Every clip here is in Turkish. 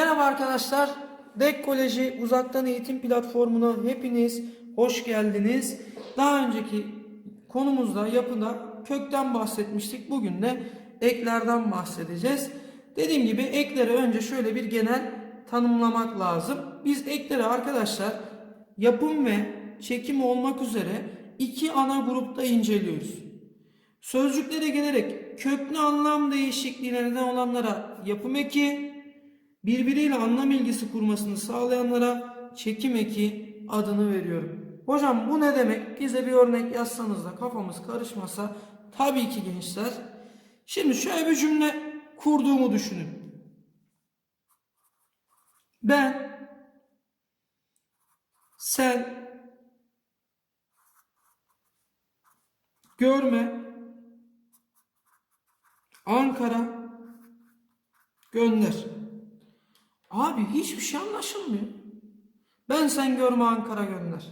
Merhaba arkadaşlar. DEK Koleji uzaktan eğitim platformuna hepiniz hoş geldiniz. Daha önceki konumuzda yapıda kökten bahsetmiştik. Bugün de eklerden bahsedeceğiz. Dediğim gibi ekleri önce şöyle bir genel tanımlamak lazım. Biz ekleri arkadaşlar yapım ve çekim olmak üzere iki ana grupta inceliyoruz. Sözcüklere gelerek köklü anlam değişikliğine neden olanlara yapım eki, birbiriyle anlam ilgisi kurmasını sağlayanlara çekim eki adını veriyorum. Hocam bu ne demek? Bize bir örnek yazsanız da kafamız karışmasa tabii ki gençler. Şimdi şöyle bir cümle kurduğumu düşünün. Ben sen görme Ankara gönder. Abi hiçbir şey anlaşılmıyor. Ben sen görme Ankara gönder.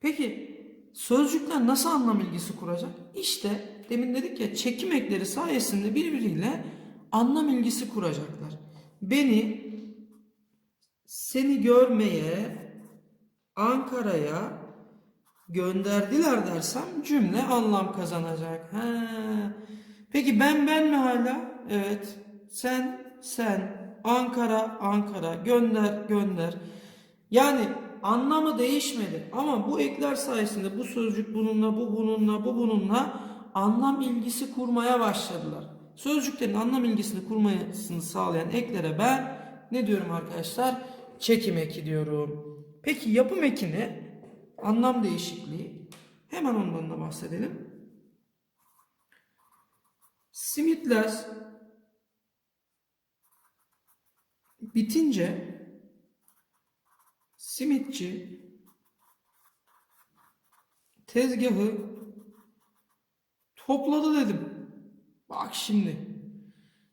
Peki sözcükler nasıl anlam ilgisi kuracak? İşte demin dedik ya çekim ekleri sayesinde birbiriyle anlam ilgisi kuracaklar. Beni seni görmeye Ankara'ya gönderdiler dersem cümle anlam kazanacak. He. Peki ben ben mi hala? Evet. Sen sen Ankara Ankara gönder gönder. Yani anlamı değişmedi ama bu ekler sayesinde bu sözcük bununla bu bununla bu bununla anlam ilgisi kurmaya başladılar. Sözcüklerin anlam ilgisini kurmasını sağlayan eklere ben ne diyorum arkadaşlar? Çekim eki diyorum. Peki yapım ekini anlam değişikliği hemen ondan da bahsedelim. Simitler bitince simitçi tezgahı topladı dedim. Bak şimdi.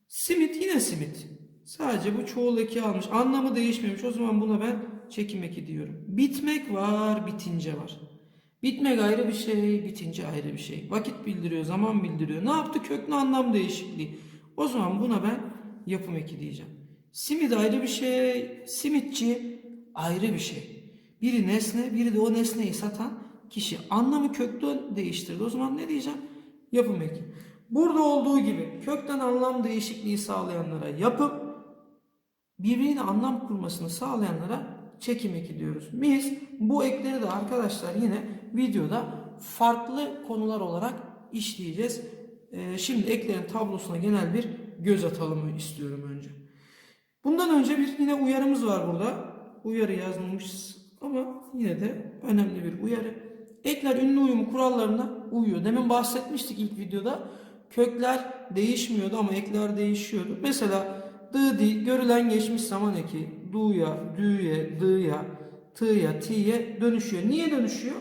Simit yine simit. Sadece bu çoğul eki almış. Anlamı değişmemiş. O zaman buna ben çekim eki diyorum. Bitmek var, bitince var. Bitmek ayrı bir şey, bitince ayrı bir şey. Vakit bildiriyor, zaman bildiriyor. Ne yaptı? Köklü anlam değişikliği. O zaman buna ben yapım eki diyeceğim. Simit ayrı bir şey, simitçi ayrı bir şey. Biri nesne, biri de o nesneyi satan kişi. Anlamı köklü değiştirdi. O zaman ne diyeceğim? Yapım eki. Burada olduğu gibi kökten anlam değişikliği sağlayanlara yapım, birbiriyle anlam kurmasını sağlayanlara çekim eki diyoruz. Biz bu ekleri de arkadaşlar yine videoda farklı konular olarak işleyeceğiz. Ee, şimdi eklerin tablosuna genel bir göz atalım istiyorum önce. Bundan önce bir yine uyarımız var burada. Uyarı yazmamışız ama yine de önemli bir uyarı. Ekler ünlü uyumu kurallarına uyuyor. Demin bahsetmiştik ilk videoda. Kökler değişmiyordu ama ekler değişiyordu. Mesela dı di görülen geçmiş zaman eki du'ya, dü'ye, dı'ya, tı'ya, ti'ye dönüşüyor. Niye dönüşüyor?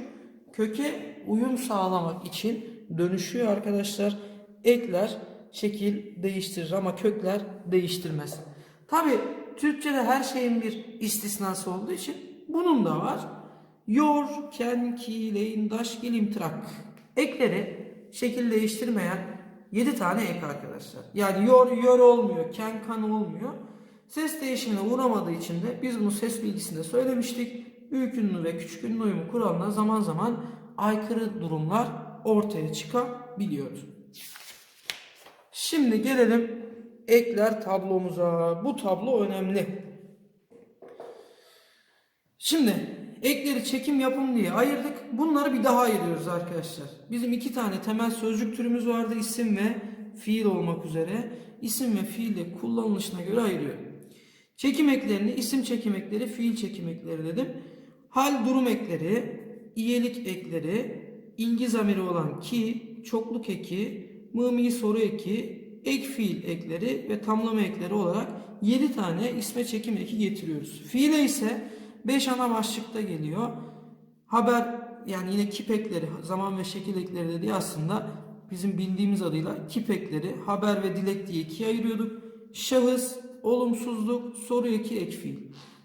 Köke uyum sağlamak için dönüşüyor arkadaşlar. Ekler şekil değiştirir ama kökler değiştirmez. Tabi Türkçe'de her şeyin bir istisnası olduğu için bunun da var. Yor, ken, ki, leyin, daş, gelim, trak. Ekleri şekil değiştirmeyen 7 tane ek arkadaşlar. Yani yor, yor olmuyor, ken, kan olmuyor. Ses değişimine uğramadığı için de biz bunu ses bilgisinde söylemiştik. Büyük ünlü ve küçük ünlü uyumu kuralına zaman zaman aykırı durumlar ortaya çıkabiliyordu. Şimdi gelelim ekler tablomuza. Bu tablo önemli. Şimdi ekleri çekim yapım diye ayırdık. Bunları bir daha ayırıyoruz arkadaşlar. Bizim iki tane temel sözcük türümüz vardı. isim ve fiil olmak üzere. İsim ve fiille kullanılışına göre ayırıyorum. Çekim eklerini isim çekim ekleri, fiil çekim ekleri dedim. Hal durum ekleri, iyelik ekleri, ilgi zamiri olan ki, çokluk eki, mımi soru eki, ek fiil ekleri ve tamlama ekleri olarak 7 tane isme çekim eki getiriyoruz. Fiile ise 5 ana başlıkta geliyor. Haber yani yine kip ekleri, zaman ve şekil ekleri dediği aslında bizim bildiğimiz adıyla kip ekleri, haber ve dilek diye ikiye ayırıyorduk. Şahıs, olumsuzluk, soru eki, ek fiil.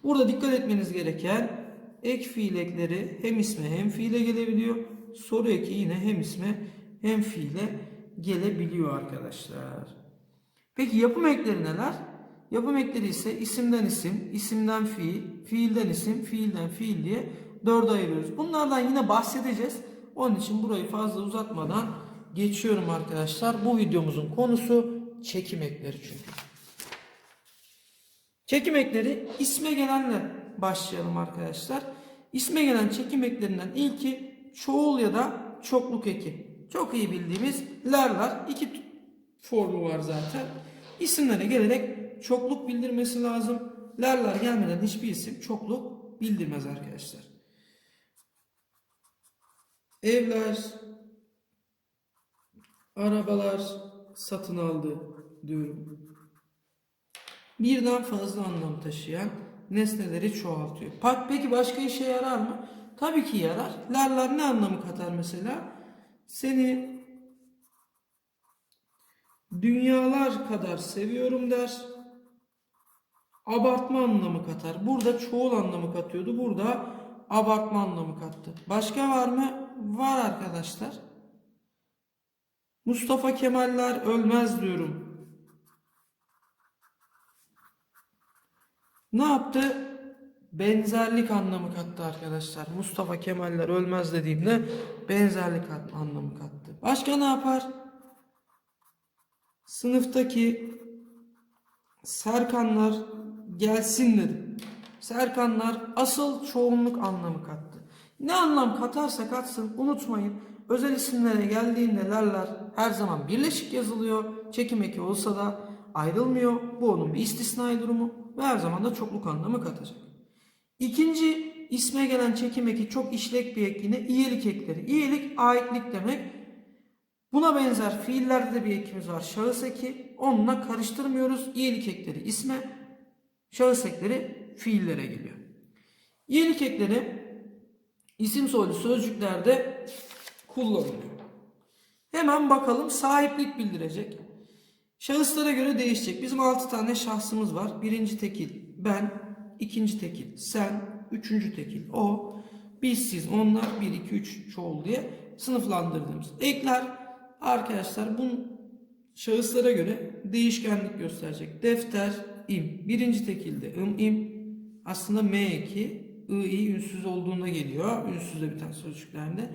Burada dikkat etmeniz gereken ek fiil ekleri hem isme hem fiile gelebiliyor. Soru eki yine hem isme hem fiile gelebiliyor arkadaşlar. Peki yapım ekleri neler? Yapım ekleri ise isimden isim, isimden fiil, fiilden isim, fiilden fiil diye dörde ayırıyoruz. Bunlardan yine bahsedeceğiz. Onun için burayı fazla uzatmadan geçiyorum arkadaşlar. Bu videomuzun konusu çekim ekleri çünkü. Çekim ekleri isme gelenle başlayalım arkadaşlar. İsme gelen çekim eklerinden ilki çoğul ya da çokluk eki. Çok iyi bildiğimiz lerler. iki formu var zaten. İsimlere gelerek çokluk bildirmesi lazım. Lerler gelmeden hiçbir isim çokluk bildirmez arkadaşlar. Evler, arabalar satın aldı diyorum birden fazla anlam taşıyan nesneleri çoğaltıyor. Peki başka işe yarar mı? Tabii ki yarar. Lerler ne anlamı katar mesela? Seni dünyalar kadar seviyorum der. Abartma anlamı katar. Burada çoğul anlamı katıyordu. Burada abartma anlamı kattı. Başka var mı? Var arkadaşlar. Mustafa Kemaller ölmez diyorum. Ne yaptı? Benzerlik anlamı kattı arkadaşlar. Mustafa Kemaller ölmez dediğimde benzerlik an- anlamı kattı. Başka ne yapar? Sınıftaki Serkanlar gelsin dedim. Serkanlar asıl çoğunluk anlamı kattı. Ne anlam katarsa katsın unutmayın. Özel isimlere geldiğinde lerler her zaman birleşik yazılıyor. Çekim eki olsa da ayrılmıyor. Bu onun bir istisnai durumu ve her zaman da çokluk anlamı katacak. İkinci isme gelen çekim eki çok işlek bir ek yine iyilik ekleri. İyilik aitlik demek. Buna benzer fiillerde de bir ekimiz var. Şahıs eki. Onunla karıştırmıyoruz. İyilik ekleri isme, şahıs ekleri fiillere geliyor. İyilik ekleri isim soylu sözcüklerde kullanılıyor. Hemen bakalım sahiplik bildirecek. Şahıslara göre değişecek. Bizim 6 tane şahsımız var. Birinci tekil ben, ikinci tekil sen, üçüncü tekil o, biz siz onlar 1 2 3 çoğul diye sınıflandırdığımız ekler arkadaşlar bu şahıslara göre değişkenlik gösterecek. Defter im. Birinci tekilde ım im aslında m eki ı i ünsüz olduğunda geliyor. Ünsüzle biten sözcüklerde.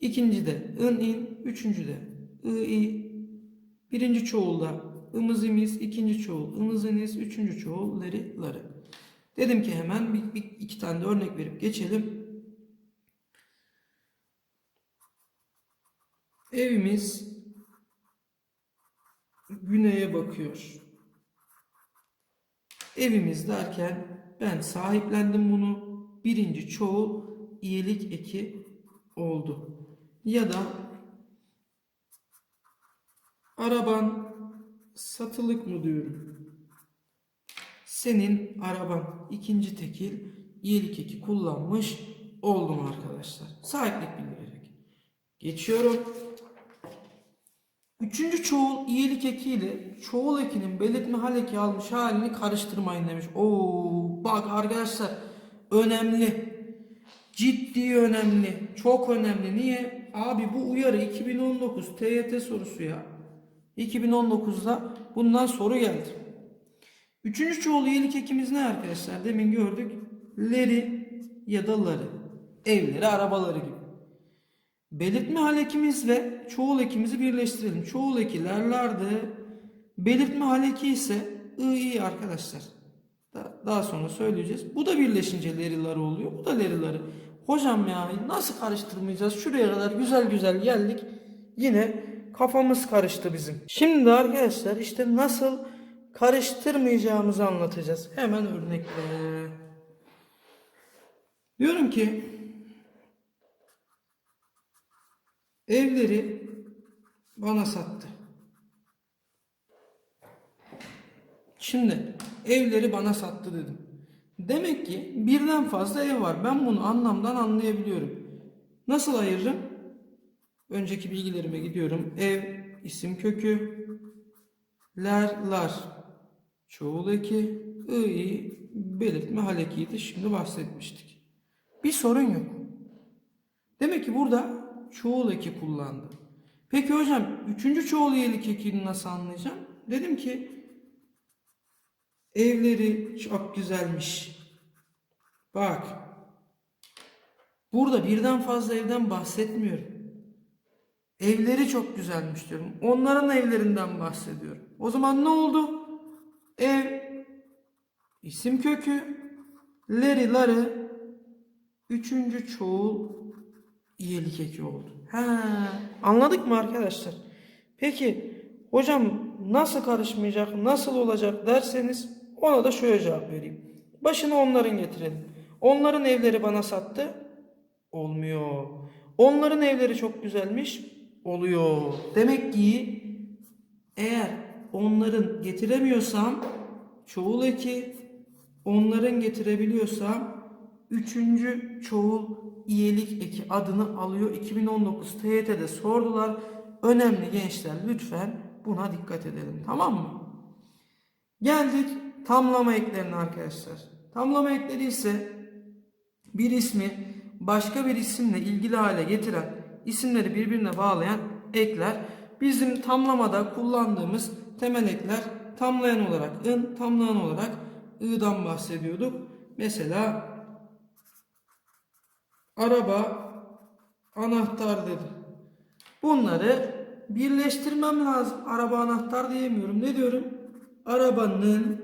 İkinci de ın in, üçüncü de ı i, Birinci çoğulda ımız imiz, ikinci çoğul ımız iniz, üçüncü çoğul leri ları. Dedim ki hemen bir, bir iki tane de örnek verip geçelim. Evimiz güneye bakıyor. Evimiz derken ben sahiplendim bunu. Birinci çoğul iyilik eki oldu. Ya da Araban satılık mı diyorum. Senin araban ikinci tekil iyilik eki kullanmış oldum arkadaşlar. Sahiplik bildirecek. Geçiyorum. Üçüncü çoğul iyilik eki ile çoğul ekinin belirtme hal eki almış halini karıştırmayın demiş. Oo bak arkadaşlar önemli. Ciddi önemli. Çok önemli. Niye? Abi bu uyarı 2019 TYT sorusu ya. 2019'da bundan soru geldi. Üçüncü çoğul iyilik ekimiz ne arkadaşlar? Demin gördük. Leri ya da ları. Evleri, arabaları gibi. Belirtme hal ekimiz ve çoğul ekimizi birleştirelim. Çoğul eki lerlerdi. Belirtme hal eki ise ı i arkadaşlar. Da- Daha sonra söyleyeceğiz. Bu da birleşince leriları oluyor. Bu da leriları. Hocam ya nasıl karıştırmayacağız? Şuraya kadar güzel güzel geldik. Yine kafamız karıştı bizim. Şimdi arkadaşlar işte nasıl karıştırmayacağımızı anlatacağız. Hemen örnekle. Diyorum ki evleri bana sattı. Şimdi evleri bana sattı dedim. Demek ki birden fazla ev var. Ben bunu anlamdan anlayabiliyorum. Nasıl ayırırım? Önceki bilgilerime gidiyorum. Ev, isim kökü, ler, lar, çoğul eki, ı, i, belirtme hal ekiydi. Şimdi bahsetmiştik. Bir sorun yok. Demek ki burada çoğul eki kullandı. Peki hocam üçüncü çoğul iyilik ekini nasıl anlayacağım? Dedim ki Evleri çok güzelmiş. Bak. Burada birden fazla evden bahsetmiyorum. Evleri çok güzelmiş diyorum. Onların evlerinden bahsediyorum. O zaman ne oldu? Ev isim kökü leri ları üçüncü çoğul iyilik eki oldu. Ha, anladık mı arkadaşlar? Peki hocam nasıl karışmayacak, nasıl olacak derseniz ona da şöyle cevap vereyim. Başına onların getirelim. Onların evleri bana sattı. Olmuyor. Onların evleri çok güzelmiş. Oluyor. Demek ki eğer onların getiremiyorsam çoğul eki onların getirebiliyorsam üçüncü çoğul iyilik eki adını alıyor. 2019 TYT'de sordular. Önemli gençler lütfen buna dikkat edelim. Tamam mı? Geldik tamlama eklerine arkadaşlar. Tamlama ekleri ise bir ismi başka bir isimle ilgili hale getiren, isimleri birbirine bağlayan ekler. Bizim tamlamada kullandığımız temel ekler tamlayan olarak ın, tamlayan olarak ı'dan bahsediyorduk. Mesela araba, anahtar dedi. Bunları birleştirmem lazım. Araba anahtar diyemiyorum. Ne diyorum? Arabanın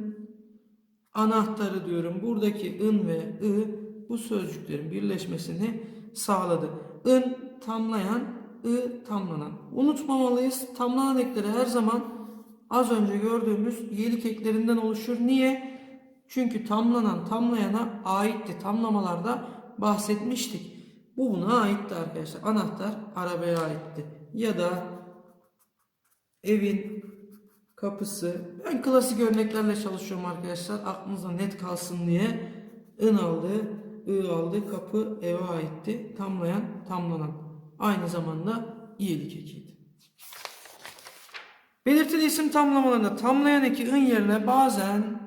anahtarı diyorum. Buradaki ın ve ı bu sözcüklerin birleşmesini sağladı. ın tamlayan, ı tamlanan. Unutmamalıyız. Tamlanan ekleri her zaman az önce gördüğümüz iyilik eklerinden oluşur. Niye? Çünkü tamlanan tamlayana aitti. Tamlamalarda bahsetmiştik. Bu buna aitti arkadaşlar. Anahtar arabaya aitti. Ya da evin kapısı. Ben klasik örneklerle çalışıyorum arkadaşlar. Aklınızda net kalsın diye. ın aldı, ı aldı, kapı eve aitti. Tamlayan, tamlanan. Aynı zamanda iyilik ekiydi. Belirtili isim tamlamalarında tamlayan eki ın yerine bazen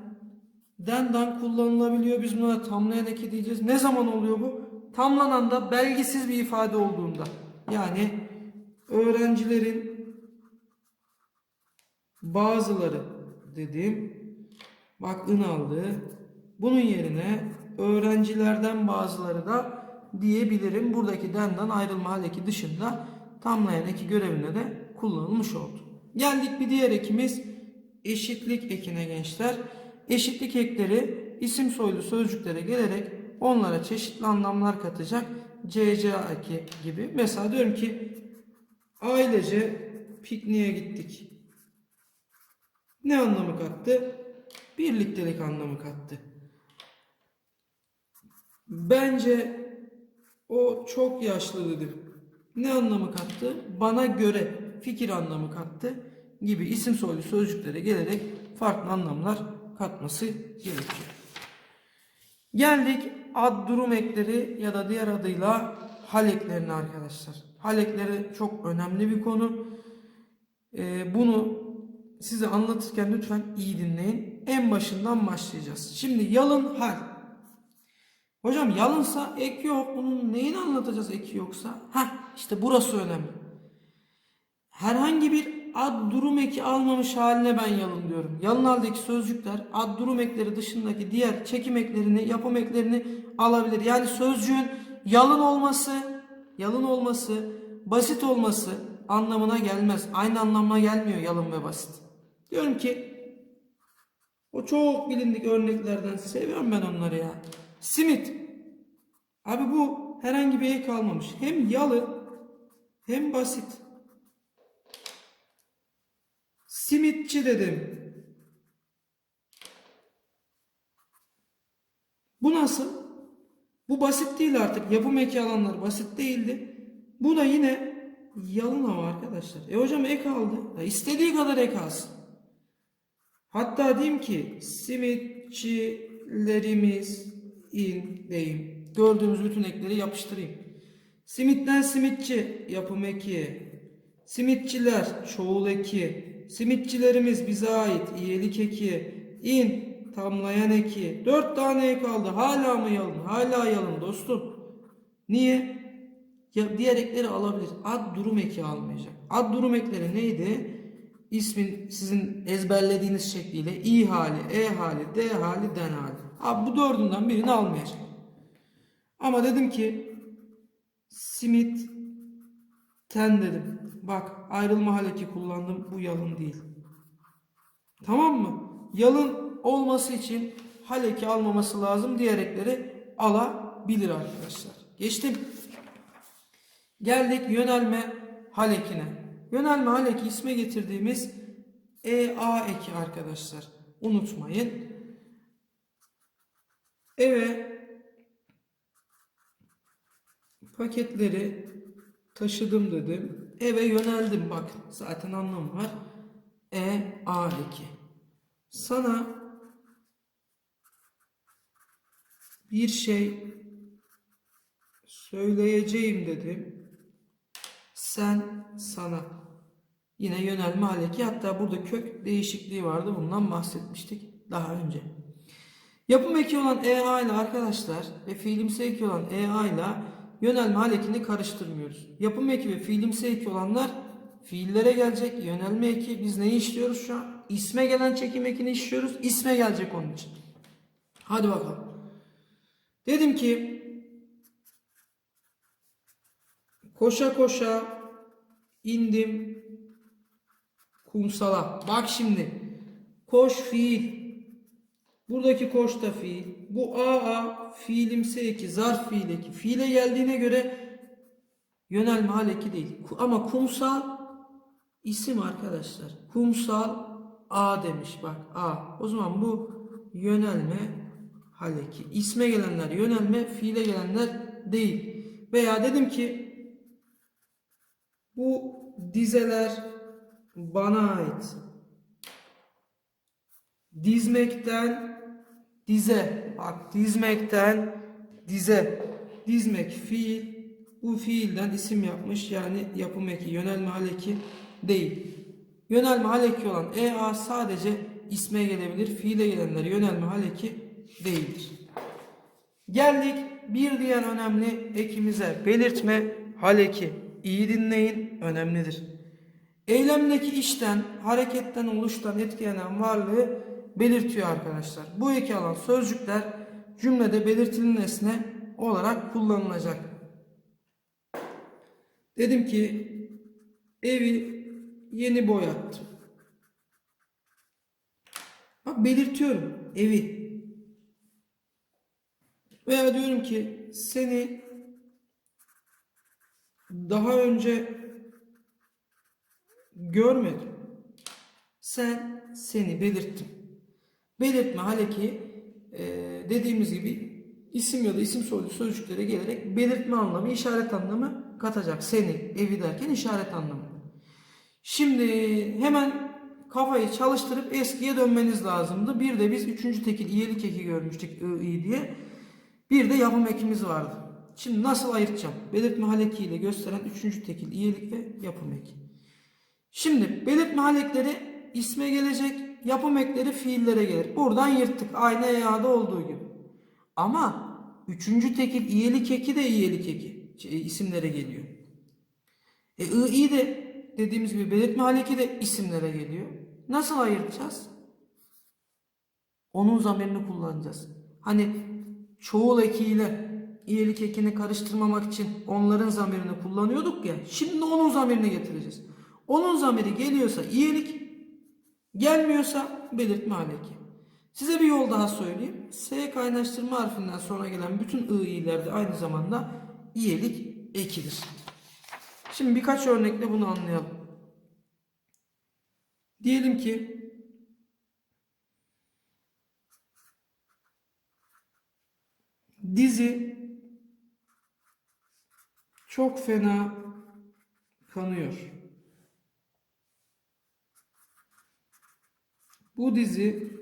dendan kullanılabiliyor. Biz buna tamlayan eki diyeceğiz. Ne zaman oluyor bu? Tamlanan da belgisiz bir ifade olduğunda. Yani öğrencilerin bazıları dediğim bak ın aldı. Bunun yerine öğrencilerden bazıları da diyebilirim. Buradaki dendan ayrılma haldeki dışında tamlayan eki görevine de kullanılmış oldu. Geldik bir diğer ekimiz eşitlik ekine gençler. Eşitlik ekleri isim soylu sözcüklere gelerek onlara çeşitli anlamlar katacak CCA eki gibi. Mesela diyorum ki ailece pikniğe gittik. Ne anlamı kattı? Birliktelik anlamı kattı. Bence o çok yaşlı dedim. Ne anlamı kattı? Bana göre fikir anlamı kattı gibi isim soylu sözcüklere gelerek farklı anlamlar katması gerekiyor. Geldik ad durum ekleri ya da diğer adıyla hal eklerine arkadaşlar. Hal ekleri çok önemli bir konu. Ee, bunu size anlatırken lütfen iyi dinleyin. En başından başlayacağız. Şimdi yalın hal. Hocam yalınsa ek yok. Bunun neyini anlatacağız eki yoksa? Ha işte burası önemli. Herhangi bir ad durum eki almamış haline ben yalın diyorum. Yalın haldeki sözcükler ad durum ekleri dışındaki diğer çekim eklerini, yapım eklerini alabilir. Yani sözcüğün yalın olması, yalın olması, basit olması anlamına gelmez. Aynı anlamına gelmiyor yalın ve basit. Diyorum ki o çok bilindik örneklerden seviyorum ben onları ya. Simit. Abi bu herhangi bir ek almamış. Hem yalı hem basit. Simitçi dedim. Bu nasıl? Bu basit değil artık. Yapım eki alanlar basit değildi. Bu da yine yalın ama arkadaşlar. E hocam ek aldı. Ya istediği kadar ek alsın. Hatta diyeyim ki simitçilerimiz in deyim. Gördüğümüz bütün ekleri yapıştırayım. Simitten simitçi yapım eki. Simitçiler çoğul eki. Simitçilerimiz bize ait iyilik eki. in tamlayan eki. Dört tane ek aldı. Hala mı yalın? Hala yalın dostum. Niye? Ya diğer ekleri alabilir. Ad durum eki almayacak. Ad durum ekleri neydi? ismin sizin ezberlediğiniz şekliyle i hali, e hali, d hali, den hali. Abi bu dördünden birini almayacak. Ama dedim ki simit ten dedim. Bak ayrılma haleki kullandım. Bu yalın değil. Tamam mı? Yalın olması için haleki almaması lazım. Diğer ekleri alabilir arkadaşlar. Geçtim. Geldik yönelme halekine. Yönelme haleki isme getirdiğimiz EA eki arkadaşlar. Unutmayın. Eve paketleri taşıdım dedim. Eve yöneldim bak. Zaten anlamı var. E A eki. Sana bir şey söyleyeceğim dedim. Sen sana. Yine yönelme haleki. Hatta burada kök değişikliği vardı. Bundan bahsetmiştik daha önce. Yapım eki olan EA ile arkadaşlar ve fiilimsi eki olan EA ile yönelme halekini karıştırmıyoruz. Yapım eki ve fiilimsi eki olanlar fiillere gelecek. Yönelme eki biz neyi işliyoruz şu an? İsme gelen çekim ekini işliyoruz. İsme gelecek onun için. Hadi bakalım. Dedim ki koşa koşa indim kumsala. Bak şimdi koş fiil Buradaki koş da fiil. Bu aa fiilimsi eki, zarf fiil eki. Fiile geldiğine göre yönelme hal eki değil. Ama kumsal isim arkadaşlar. Kumsal a demiş bak a. O zaman bu yönelme hal eki. İsme gelenler yönelme, fiile gelenler değil. Veya dedim ki bu dizeler bana ait dizmekten dize. Bak dizmekten dize. Dizmek fiil. Bu fiilden isim yapmış yani yapım eki, yönelme haleki değil. Yönelme haleki olan EA sadece isme gelebilir. Fiile gelenler yönelme haleki değildir. Geldik bir diğer önemli ekimize belirtme haleki. İyi dinleyin önemlidir. Eylemdeki işten, hareketten, oluştan etkilenen varlığı belirtiyor arkadaşlar. Bu eki alan sözcükler cümlede belirtili nesne olarak kullanılacak. Dedim ki evi yeni boyattım. Bak belirtiyorum evi. Veya diyorum ki seni daha önce görmedim. Sen seni belirttim. Belirtme haleki e, dediğimiz gibi isim ya da isim soylu sözcüklere gelerek belirtme anlamı, işaret anlamı katacak. Seni, evi derken işaret anlamı. Şimdi hemen kafayı çalıştırıp eskiye dönmeniz lazımdı. Bir de biz üçüncü tekil iyilik eki görmüştük I, diye. Bir de yapım ekimiz vardı. Şimdi nasıl ayırtacağım? Belirtme haleki ile gösteren üçüncü tekil iyilik ve yapım eki. Şimdi belirtme halekleri isme gelecek, yapım ekleri fiillere gelir. Buradan yırttık. Aynı EA'da olduğu gibi. Ama üçüncü tekil iyilik eki de iyilik eki şey, isimlere geliyor. E I, de dediğimiz gibi belirtme haleki de isimlere geliyor. Nasıl ayıracağız? Onun zamirini kullanacağız. Hani çoğul ekiyle iyilik ekini karıştırmamak için onların zamirini kullanıyorduk ya. Şimdi onun zamirini getireceğiz. Onun zamiri geliyorsa iyilik, gelmiyorsa belirtme haleki. Size bir yol daha söyleyeyim. S kaynaştırma harfinden sonra gelen bütün i i'ler de aynı zamanda iyilik ekidir. Şimdi birkaç örnekle bunu anlayalım. Diyelim ki dizi çok fena kanıyor. Bu dizi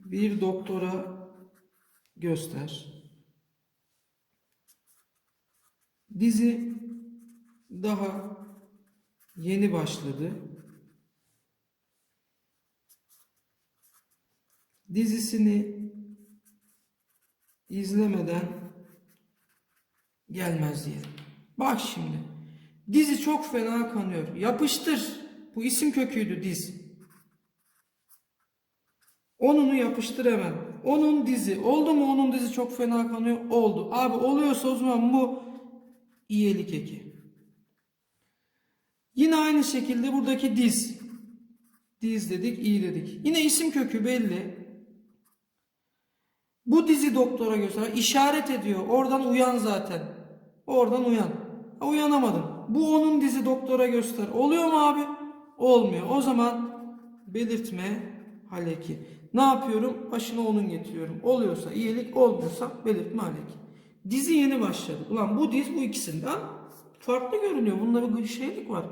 bir doktora göster. Dizi daha yeni başladı. Dizisini izlemeden gelmez diyelim. Bak şimdi. Dizi çok fena kanıyor. Yapıştır. Bu isim köküydü diz. Onunu yapıştır hemen. Onun dizi. Oldu mu onun dizi çok fena kanıyor? Oldu. Abi oluyorsa o zaman bu iyilik eki. Yine aynı şekilde buradaki diz. Diz dedik, iyi dedik. Yine isim kökü belli. Bu dizi doktora göster. işaret ediyor. Oradan uyan zaten. Oradan uyan. Ha, uyanamadım. Bu onun dizi doktora göster. Oluyor mu abi? Olmuyor. O zaman belirtme haleki. Ne yapıyorum? Başına onun getiriyorum. Oluyorsa iyilik, olmuyorsa belirtme haleki. Dizi yeni başladı. Ulan bu diz bu ikisinden farklı görünüyor. Bunda bir şeylik var.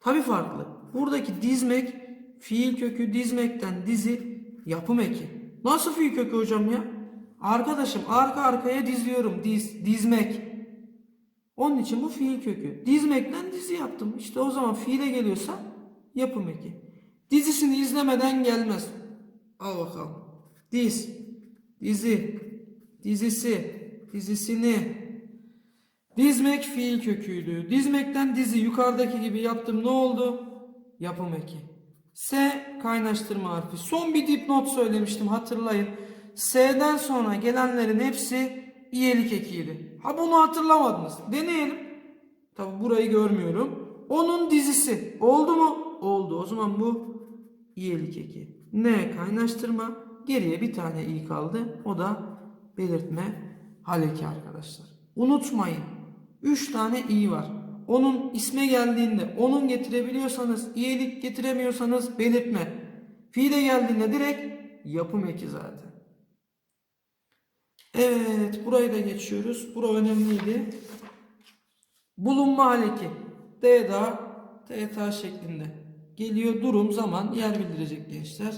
Tabi farklı. Buradaki dizmek fiil kökü dizmekten dizi yapım eki. Nasıl fiil kökü hocam ya? Arkadaşım arka arkaya diziyorum. Diz, dizmek. Onun için bu fiil kökü. Dizmekten dizi yaptım. İşte o zaman fiile geliyorsa yapım eki. Dizisini izlemeden gelmez. Al bakalım. Diz, dizi, dizisi, dizisini. Dizmek fiil köküydü. Dizmekten dizi yukarıdaki gibi yaptım. Ne oldu? Yapım eki. S kaynaştırma harfi. Son bir dipnot söylemiştim hatırlayın. S'den sonra gelenlerin hepsi iyelik ekiydi. Ha bunu hatırlamadınız. Deneyelim. Tabi burayı görmüyorum. Onun dizisi. Oldu mu? Oldu. O zaman bu iyelik eki. N kaynaştırma. Geriye bir tane i kaldı. O da belirtme haleki arkadaşlar. Unutmayın. 3 tane i var. Onun isme geldiğinde onun getirebiliyorsanız iyilik getiremiyorsanız belirtme. Fiile geldiğinde direkt yapım eki zaten. Evet burayı da geçiyoruz. Bura önemliydi. Bulunma haleki. D da TTA şeklinde. Geliyor durum zaman yer bildirecek gençler.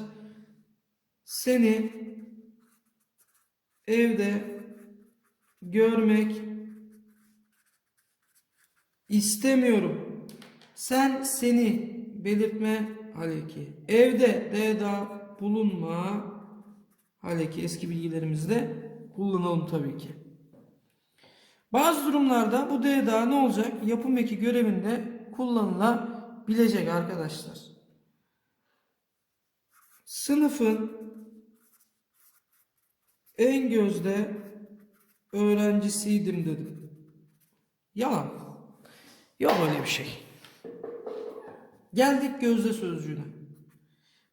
Seni evde görmek istemiyorum. Sen seni belirtme haleki. Evde D da bulunma haleki eski bilgilerimizde kullanalım tabii ki. Bazı durumlarda bu D daha ne olacak? Yapım eki görevinde kullanılabilecek arkadaşlar. Sınıfın en gözde öğrencisiydim dedim. Yalan. Yok öyle bir şey. Geldik gözde sözcüğüne.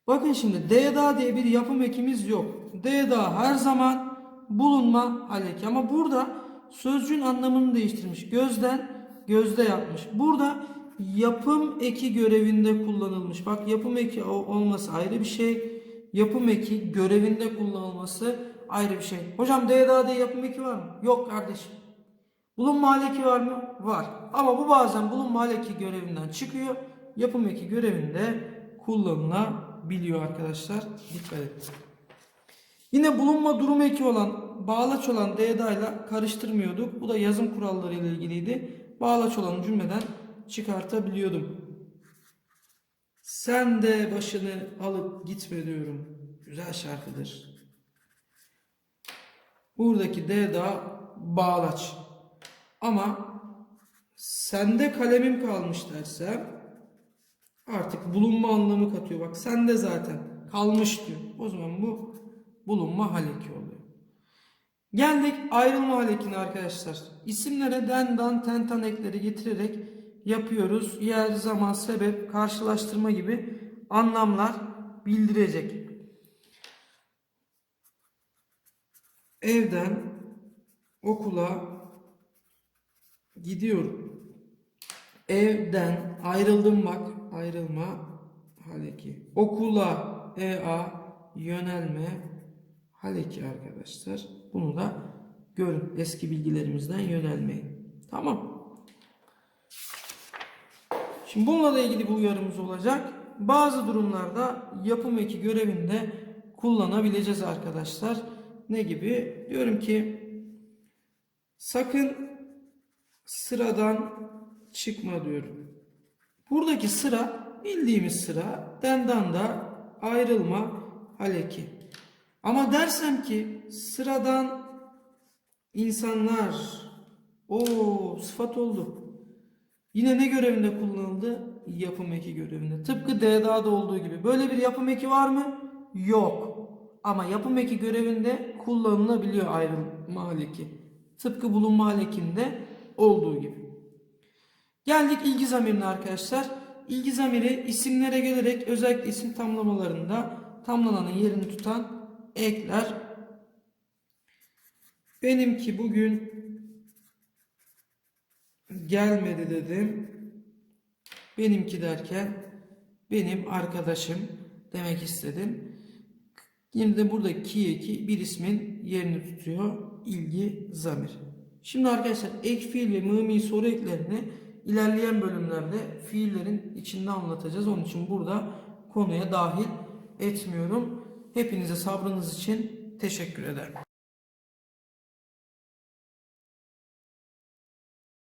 Bakın şimdi DDA diye bir yapım ekimiz yok. DDA her zaman bulunma haleki. Ama burada sözcüğün anlamını değiştirmiş. Gözden gözde yapmış. Burada yapım eki görevinde kullanılmış. Bak yapım eki olması ayrı bir şey. Yapım eki görevinde kullanılması ayrı bir şey. Hocam DDA diye yapım eki var mı? Yok kardeşim. Bulunma haleki var mı? Var. Ama bu bazen bulunma haleki görevinden çıkıyor. Yapım eki görevinde kullanılabiliyor arkadaşlar. Dikkat edin. Yine bulunma durum eki olan, bağlaç olan DDA ile karıştırmıyorduk. Bu da yazım kuralları ile ilgiliydi. Bağlaç olan cümleden çıkartabiliyordum. Sen de başını alıp gitme diyorum. Güzel şarkıdır. Buradaki DDA bağlaç. Ama sende kalemim kalmış dersem artık bulunma anlamı katıyor. Bak sende zaten kalmış diyor. O zaman bu bulunma haleki oluyor. Geldik ayrılma halekine arkadaşlar. İsimlere den, dan, ten, tan ekleri getirerek yapıyoruz. Yer, zaman, sebep, karşılaştırma gibi anlamlar bildirecek. Evden okula gidiyorum. Evden ayrıldım bak. Ayrılma haleki. Okula ea yönelme haleki arkadaşlar. Bunu da görün. Eski bilgilerimizden yönelmeyin. Tamam. Şimdi bununla da ilgili bir uyarımız olacak. Bazı durumlarda yapım eki görevinde kullanabileceğiz arkadaşlar. Ne gibi? Diyorum ki sakın sıradan çıkma diyorum. Buradaki sıra bildiğimiz sıra dendan da ayrılma haleki. Ama dersem ki sıradan insanlar o sıfat oldu. Yine ne görevinde kullanıldı? yapım eki görevinde. Tıpkı DDA'da olduğu gibi. Böyle bir yapım eki var mı? Yok. Ama yapım eki görevinde kullanılabiliyor ayrılma haleki. Tıpkı bulunma halekinde olduğu gibi. Geldik ilgi zamirine arkadaşlar. İlgi zamiri isimlere gelerek özellikle isim tamlamalarında tamlananın yerini tutan ekler. Benimki bugün gelmedi dedim. Benimki derken benim arkadaşım demek istedim. Yine de burada ki eki bir ismin yerini tutuyor. ilgi zamir. Şimdi arkadaşlar ek fiil ve mımi soru eklerini ilerleyen bölümlerde fiillerin içinde anlatacağız. Onun için burada konuya dahil etmiyorum. Hepinize sabrınız için teşekkür ederim.